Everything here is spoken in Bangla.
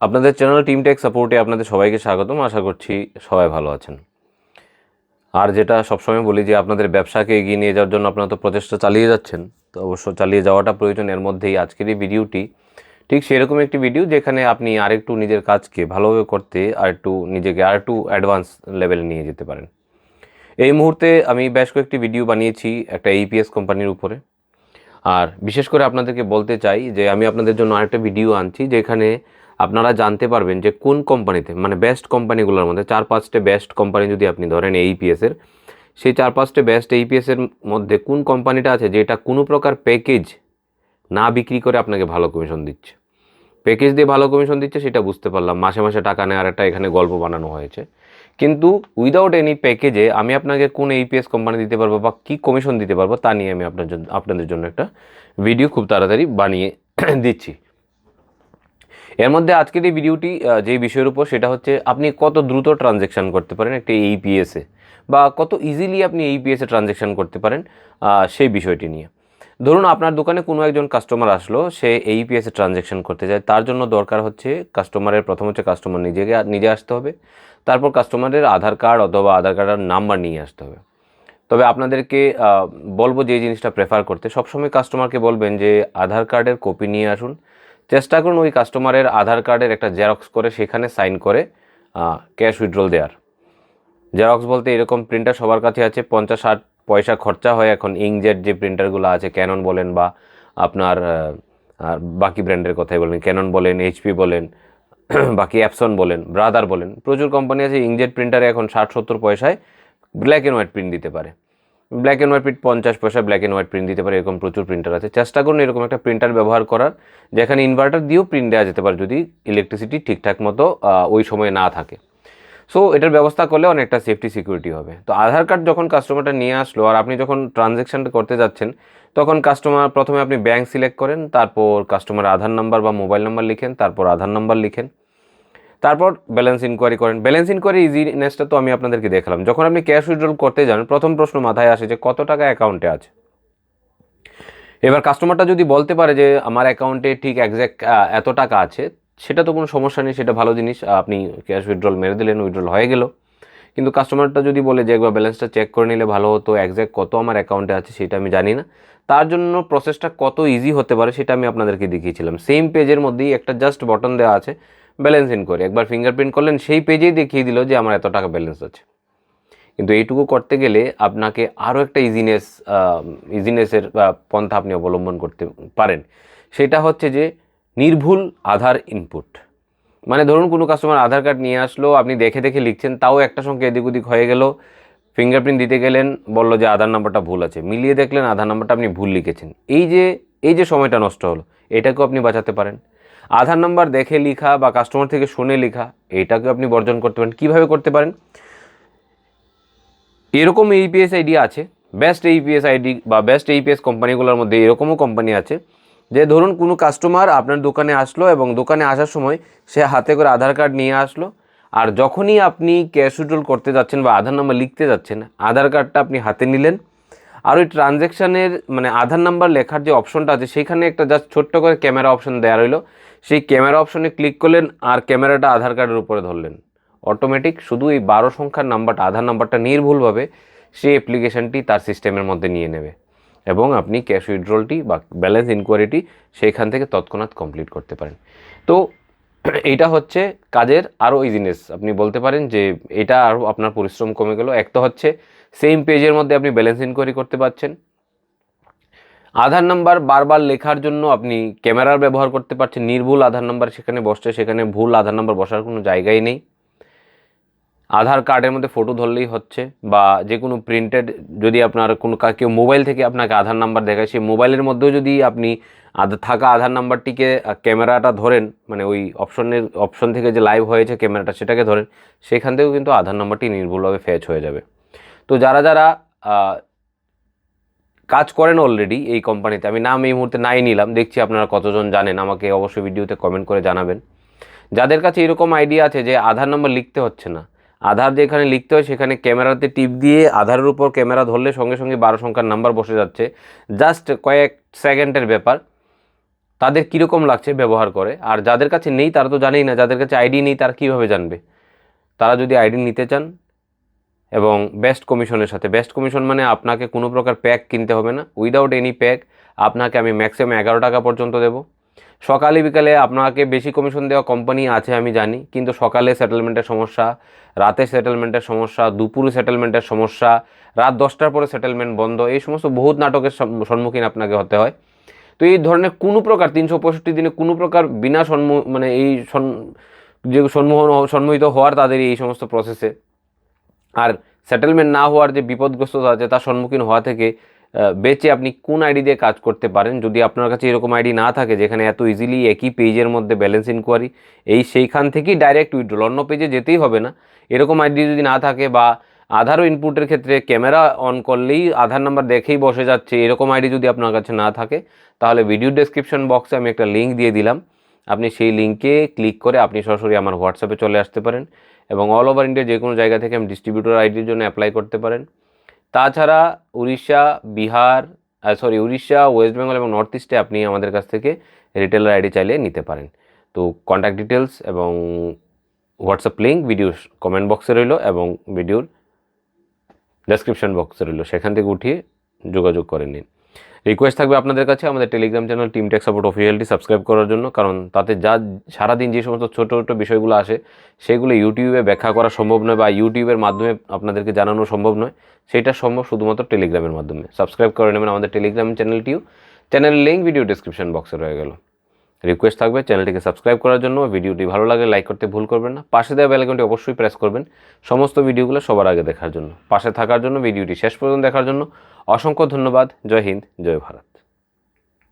আপনাদের চ্যানেল টিম টেক সাপোর্টে আপনাদের সবাইকে স্বাগতম। আশা করছি সবাই ভালো আছেন। আর যেটা সবসময় বলি যে, আপনাদের ব্যবসাকে এগিয়ে নিয়ে যাওয়ার জন্য আপনারা তো প্রচেষ্টা চালিয়ে যাচ্ছেন, তো অবশ্য চালিয়ে যাওয়াটা প্রয়োজন। এর মধ্যেই আজকের এই ভিডিওটি ঠিক সেরকম একটি ভিডিও যেখানে আপনি আরেকটু নিজের কাজকে ভালোভাবে করতে আর একটু নিজেকে আর একটু অ্যাডভান্স লেভেলে নিয়ে যেতে পারেন। এই মুহূর্তে আমি বেশ কয়েকটি ভিডিও বানিয়েছি একটা এইপিএস কোম্পানির উপরে। আর বিশেষ করে আপনাদেরকে বলতে চাই যে, আমি আপনাদের জন্য আরেকটা ভিডিও আনছি যেখানে আপনারা জানতে পারবেন যে কোন কোম্পানিতে মানে বেস্ট কোম্পানিগুলোর মধ্যে চার পাঁচটা বেস্ট কোম্পানি যদি আপনি ধরেন এইপিএসের সেই চার পাঁচটা বেস্ট এইপিএসের মধ্যে কোন কোম্পানিটা আছে যেটা কোনো প্রকার প্যাকেজ না বিক্রি করে আপনাকে ভালো কমিশন দিচ্ছে? প্যাকেজ দিয়ে ভালো কমিশন দিচ্ছে সেটা বুঝতে পারলাম, মাসে মাসে টাকা নেওয়ার একটা এখানে গল্প বানানো হয়েছে। কিন্তু উইদাউট এনি প্যাকেজে আমি আপনাকে কোন এইপিএস কোম্পানি দিতে পারব বা কী কমিশন দিতে পারব তা নিয়ে আমি আপনার জন্য আপনাদের জন্য একটা ভিডিও খুব তাড়াতাড়ি বানিয়ে দিচ্ছি। এর মধ্যে আজকের এই ভিডিওটি যে বিষয়ের উপর সেটা হচ্ছে আপনি কত দ্রুত ট্রানজ্যাকশান করতে পারেন একটি এইপিএসে বা কত ইজিলি আপনি এইপিএসে ট্রানজ্যাকশান করতে পারেন সেই বিষয়টি নিয়ে। ধরুন আপনার দোকানে কোনো একজন কাস্টমার আসলো, সে এইপিএসে ট্রানজ্যাকশান করতে চায় তার জন্য দরকার হচ্ছে কাস্টমারের প্রথম হচ্ছে কাস্টমার নিজেকে, নিজে আসতে হবে, তারপর কাস্টমারের আধার কার্ড অথবা আধার কার্ডের নাম্বার নিয়ে আসতে হবে। তবে আপনাদেরকে বলব যে জিনিসটা প্রেফার করতে, সবসময় কাস্টমারকে বলবেন যে আধার কার্ডের কপি নিয়ে আসুন চেষ্টা করুন ওই কাস্টমারের আধার কার্ডের একটা জেরক্স করে সেখানে সাইন করে ক্যাশ উইথড্রল দেওয়ার জেরক্স বলতে এরকম প্রিন্টার সবার কাছে আছে। পঞ্চাশ ষাট পয়সা খরচা হয় এখন ইংজেট যে প্রিন্টারগুলো আছে ক্যানন বলেন বা আপনার আর বাকি ব্র্যান্ডের কথাই বলেন ক্যানন বলেন এইচপি বলেন, বাকি অ্যাপসন বলেন ব্রাদার বলেন, প্রচুর কোম্পানি আছে। ইংজেট প্রিন্টারে এখন ষাট সত্তর পয়সায় ব্ল্যাক অ্যান্ড হোয়াইট প্রিন্ট দিতে পারে। ব্ল্যাক অ্যান্ড হোয়াইট প্রিন্ট পঞ্চাশ পয়সা ব্ল্যাক অ্যান্ড হোয়াইট প্রিন্ট দিতে পারে, এরকম প্রচুর প্রিন্টার আছে। চেষ্টা করুন এরকম একটা প্রিন্টার ব্যবহার করার, যেখানে ইনভার্টার দিয়েও প্রিন্ট দেওয়া যেতে পারে যদি ইলেকট্রিসিটি ঠিকঠাক মতো ওই সময়ে না থাকে। সো এটার ব্যবস্থা করলে অনেকটা সেফটি সিকিউরিটি হবে। তো আধার কার্ড যখন কাস্টমারটা নিয়ে আসলো, আর আপনি যখন ট্রানজ্যাকশানটা করতে যাচ্ছেন, তখন কাস্টমার প্রথমে আপনি ব্যাংক সিলেক্ট করেন, তারপর কাস্টমার আধার নাম্বার বা মোবাইল নাম্বার লিখেন, তারপর আধার নাম্বার লিখেন। তারপর ব্যালেন্স ইনকোয়ারি করেন। ব্যালেন্স ইনকোয়ারি ইজিনেসটা তো আমি আপনাদেরকে দেখালাম। যখন আপনি ক্যাশ উইথড্রল করতে যান, প্রথম প্রশ্ন মাথায় আসে যে কত টাকা অ্যাকাউন্টে আছে? এবার কাস্টমারটা যদি বলতে পারে যে আমার অ্যাকাউন্টে ঠিক একজ্যাক্ট এত টাকা আছে, সেটা তো কোনো সমস্যা নেই, সেটা ভালো জিনিস আপনি ক্যাশ উইথড্রল মেরে দিলেন উইথড্রল হয়ে গেল। কিন্তু কাস্টমারটা যদি বলে যে একবার ব্যালেন্সটা চেক করে নিলে ভালো হতো একজ্যাক্ট কত আমার অ্যাকাউন্টে আছে সেটা আমি জানি না। তার জন্য প্রসেসটা কত ইজি হতে পারে সেটা আমি আপনাদেরকে দেখিয়েছিলাম। সেম পেজের মধ্যেই একটা জাস্ট বটন দেওয়া আছে। ব্যালেন্স ইন করে। একবার ফিঙ্গারপ্রিন্ট করলেন, সেই পেজেই দেখিয়ে দিল যে আমার এত টাকা ব্যালেন্স আছে। কিন্তু এইটুকু করতে গেলে আপনাকে আরও একটা ইজিনেস ইজিনেসের পন্থা আপনি অবলম্বন করতে পারেন। সেটা হচ্ছে যে নির্ভুল আধার ইনপুট মানে ধরুন কোনো কাস্টমার আধার কার্ড নিয়ে আসলো, আপনি দেখে দেখে লিখছেন, তাও একটা সঙ্গে এদিক ওদিক হয়ে গেল ফিঙ্গারপ্রিন্ট দিতে গেলেন, বলল যে আধার নাম্বারটা ভুল আছে। মিলিয়ে দেখলেন আধার নাম্বারটা আপনি ভুল লিখেছেন। এই যে এই যে সময়টা নষ্ট হলো, এটাকেও আপনি বাঁচাতে পারেন। আধার নাম্বার দেখে লেখা বা কাস্টমার থেকে শুনে লেখা এটাকে আপনি বর্জন করতে পারেন। কীভাবে করতে পারেন? এরকম এইপিএস আইডি আছে। বেস্ট এইপিএস আইডি বা বেস্ট এইপিএস কোম্পানিগুলোর মধ্যে এরকমও কোম্পানি আছে, যে ধরুন কোনো কাস্টমার আপনার দোকানে আসলো এবং দোকানে আসার সময় সে হাতে করে আধার কার্ড নিয়ে আসলো, আর যখনই আপনি ক্যাশ উইড্রল করতে যাচ্ছেন বা আধার নাম্বার লিখতে যাচ্ছেন, আধার কার্ডটা আপনি হাতে নিলেন আর ওই ট্রানজ্যাকশানের মানে আধার নাম্বার লেখার যে অপশনটা আছে সেখানে একটা জাস্ট ছোট্ট করে ক্যামেরা অপশন দেওয়া রইল। সেই ক্যামেরা অপশনে ক্লিক করলেন আর ক্যামেরাটা আধার কার্ডের উপরে ধরলেন। অটোমেটিক শুধু এই বারো সংখ্যার নাম্বারটা, আধার নাম্বারটা নির্ভুলভাবে সেই অ্যাপ্লিকেশনটি তার সিস্টেমের মধ্যে নিয়ে নেবে এবং আপনি ক্যাশ উইথড্রলটি বা ব্যালেন্স ইনকোয়ারিটি সেইখান থেকে তৎক্ষণাৎ কমপ্লিট করতে পারেন। তো এইটা হচ্ছে কাজের আরও ইজিনেস আপনি বলতে পারেন যে এটা আরও আপনার পরিশ্রম কমে গেল। এক তো হচ্ছে সেম পেজের মধ্যে আপনি ব্যালেন্স ইনকোয়ারি করতে পারছেন আধার নাম্বার বারবার লেখার জন্য আপনি ক্যামেরার ব্যবহার করতে পারছেন। নির্ভুল আধার নাম্বার সেখানে বসছে, সেখানে ভুল আধার নাম্বার বসার কোনো জায়গাই নেই। আধার কার্ডের মধ্যে ফটো ধরলেই হচ্ছে বা যে কোনো প্রিন্টেড যদি আপনার কোনো কেউ মোবাইল থেকে আপনাকে আধার নাম্বার দেখায়, সেই মোবাইলের মধ্যেও যদি আপনি থাকা আধার নাম্বারটিকে ক্যামেরাটা ধরেন মানে ওই অপশনের অপশন থেকে যে লাইভ হয়েছে ক্যামেরাটা সেটাকে ধরেন, সেখান থেকেও কিন্তু আধার নাম্বারটি নির্ভুলভাবে ফ্যাচ হয়ে যাবে। তো যারা যারা কাজ করেন অলরেডি এই কোম্পানিতে আমি নাম এই মুহূর্তে নাই নিলাম, দেখছি আপনারা কতজন জানেন, আমাকে অবশ্যই ভিডিওতে কমেন্ট করে জানাবেন। যাদের কাছে এরকম আইডিয়া আছে যে আধার নম্বর লিখতে হচ্ছে না, আধার যেখানে লিখতে হয় সেখানে ক্যামেরাতে টিপ দিয়ে আধারের উপর ক্যামেরা ধরলে সঙ্গে সঙ্গে বারো সংখ্যার নাম্বার বসে যাচ্ছে। জাস্ট কয়েক সেকেন্ডের ব্যাপার, তাদের কীরকম লাগছে ব্যবহার করে, আর যাদের কাছে নেই তারা তো জানেই না, যাদের কাছে আইডি নেই তারা কীভাবে জানবে? তারা যদি আইডি নিতে চান এবং বেস্ট কমিশনের সাথে। বেস্ট কমিশন মানে আপনাকে কোনো প্রকার প্যাক কিনতে হবে না। উইদাউট এনি প্যাক আপনাকে আমি ম্যাক্সিমাম এগারো টাকা পর্যন্ত দেবো। সকালে, বিকালে আপনাকে বেশি কমিশন দেওয়া কোম্পানি আছে, আমি জানি। কিন্তু সকালে সেটেলমেন্টের সমস্যা, রাতে সেটেলমেন্টের সমস্যা, দুপুরে সেটেলমেন্টের সমস্যা, রাত দশটার পরে সেটেলমেন্ট বন্ধ, এই সমস্ত বহুত নাটকের সম- সম্মুখীন আপনাকে হতে হয়। তো এই ধরনের কোনো প্রকার তিনশো পঁয়ষট্টি দিনে কোনো প্রকার বিনা সম্মু মানে এই যে সম্মোহন, সম্মোহিত হওয়ার তাদের এই সমস্ত প্রসেসে আর সেটেলমেন্ট না হওয়ার যে বিপদগ্রস্ততা আছে, তার সম্মুখীন হওয়া থেকে বেঁচে আপনি কোন আইডি দিয়ে কাজ করতে পারেন? যদি আপনার কাছে এরকম আইডি না থাকে, যেখানে এত ইজিলি একই পেজের মধ্যে ব্যালেন্স ইনকোয়ারি এই সেইখান থেকেই ডাইরেক্ট উইথড্রল অন্য পেজে যেতেই হবে না। এরকম আইডি যদি না থাকে বা আধারও ইনপুটের ক্ষেত্রে ক্যামেরা অন করলেই আধার নাম্বার দেখেই বসে যাচ্ছে, এরকম আইডি যদি আপনার কাছে না থাকে, তাহলে ভিডিও ডেসক্রিপশন বক্সে আমি একটা লিঙ্ক দিয়ে দিলাম। আপনি সেই লিঙ্কে ক্লিক করে আপনি সরাসরি আমার হোয়াটসঅ্যাপে চলে আসতে পারেন। এবং অল ওভার ইন্ডিয়া যে কোনো জায়গা থেকে আমি ডিস্ট্রিবিউটর আইডির জন্য অ্যাপ্লাই করতে পারেন। তাছাড়া উড়িষ্যা, বিহার সরি উড়িষ্যা ওয়েস্ট বেঙ্গল এবং নর্থ ইস্টে আপনি আমাদের কাছ থেকে রিটেলার আইডি চাইলে নিতে পারেন। তো কন্ট্যাক্ট ডিটেলস এবং WhatsApp link video comment box রইল এবং ভিডিওর ডেসক্রিপশন বক্সে রইল। সেখান থেকে উঠিয়ে যোগাযোগ করে নিন। রিকোয়েস্ট থাকবে আপনাদের কাছে, আমাদের Telegram channel team tech support অফিসিয়ালটি subscribe করার জন্য, কারণ তাতে যা, সারাদিন যে সমস্ত ছোট ছোট বিষয়গুলো আসে, সেগুলো ইউটিউবে ব্যাখ্যা করা সম্ভব নয় বা ইউটিউবের মাধ্যমে আপনাদেরকে জানানো সম্ভব নয়। সেটা সম্ভব শুধুমাত্র টেলিগ্রামের মাধ্যমে। সাবস্ক্রাইব করে নেবেন আমাদের Telegram চ্যানেলটিও channel link video description box রয়ে গেল। রিকোয়েস্ট থাকবে চ্যানেলটিকে সাবস্ক্রাইব করার জন্য। ভিডিওটি ভালো লাগে লাইক করতে ভুল করবেন না। পাশে দেওয়া বেলাইকনটি অবশ্যই প্রেস করবেন। সমস্ত ভিডিওগুলো সবার আগে দেখার জন্য। পাশে থাকার জন্য, ভিডিওটি শেষ পর্যন্ত দেখার জন্য অসংখ্য ধন্যবাদ। জয় হিন্দ, জয় ভারত।